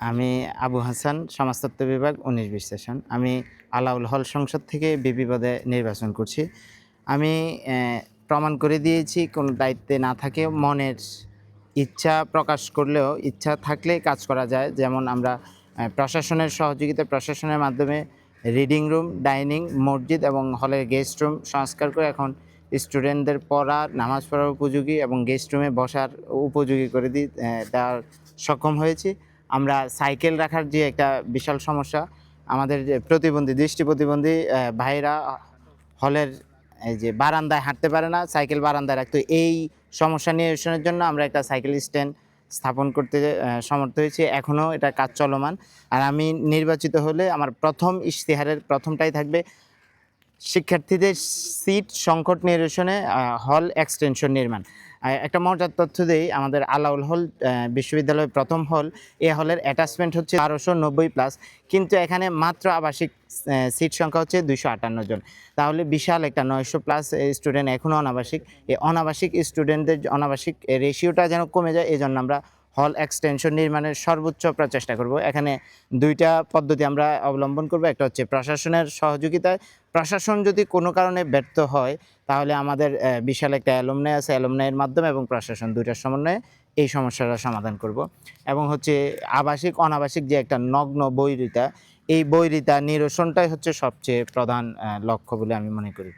আমি আবু হাসান, সমাজতত্ত্ব বিভাগ, উনিশ বিশ সেশন। আমি আলাউল হল সংসদ থেকে বিপি পদে নির্বাচন করছি। আমি প্রমাণ করে দিয়েছি কোনো দায়িত্বে না থাকে মনের ইচ্ছা প্রকাশ করলেও ইচ্ছা থাকলে কাজ করা যায়। যেমন আমরা প্রশাসনের সহযোগিতা, প্রশাসনের মাধ্যমে রিডিং রুম, ডাইনিং, মসজিদ এবং হলের গেস্ট রুম সংস্কার করে এখন স্টুডেন্টদের পড়া, নামাজ পড়ার উপযোগী এবং গেস্ট রুমে বসার উপযোগী করে দিই দেওয়ার সক্ষম হয়েছি। আমরা সাইকেল রাখার যে একটা বিশাল সমস্যা, আমাদের যে প্রতিবন্ধী, দৃষ্টি প্রতিবন্ধী ভাইরা হলের যে বারান্দায় হাঁটতে পারে না, সাইকেল বারান্দায় রাখতো। এই সমস্যা নিরসনের জন্য আমরা একটা সাইকেল স্ট্যান্ড স্থাপন করতে সমর্থ হয়েছি। এখনও এটা কাজ চলমান। আর আমি নির্বাচিত হলে আমার প্রথম ইশতেহারের প্রথমটাই থাকবে শিক্ষার্থীদের সিট সংকট নিরসনে হল এক্সটেনশন নির্মাণ। একটা মজার তথ্য দেই, আমাদের আলাউল হল বিশ্ববিদ্যালয়ের প্রথম হল, এ হলের অ্যাটাচমেন্ট হচ্ছে বারোশো নব্বই প্লাস কিন্তু এখানে মাত্র আবাসিক সিট সংখ্যা হচ্ছে দুইশো আটান্ন জন। তাহলে বিশাল একটা নয়শো প্লাস স্টুডেন্ট এখনও অনাবাসিক। এই অনাবাসিক স্টুডেন্টদের অনাবাসিক রেশিওটা যেন কমে যায় এই জন্য আমরা হল এক্সটেনশন নির্মাণের সর্বোচ্চ প্রচেষ্টা করব। এখানে দুইটা পদ্ধতি আমরা অবলম্বন করব। একটা হচ্ছে প্রশাসনের সহযোগিতায় প্রশাসন যদি কোনো কারণে ব্যর্থ হয়, তাহলে আমাদের বিশাল একটা অ্যালুমনাই আছে, অ্যালুমনাইয়ের মাধ্যমে এবং প্রশাসন দুইটার সমন্বয়ে এই সমস্যাটা সমাধান করব। এবং হচ্ছে আবাসিক, অনাবাসিক যে একটা নগ্ন বৈরিতা, এই বৈরিতা নিরসনটাই হচ্ছে সবচেয়ে প্রধান লক্ষ্য বলে আমি মনে করি।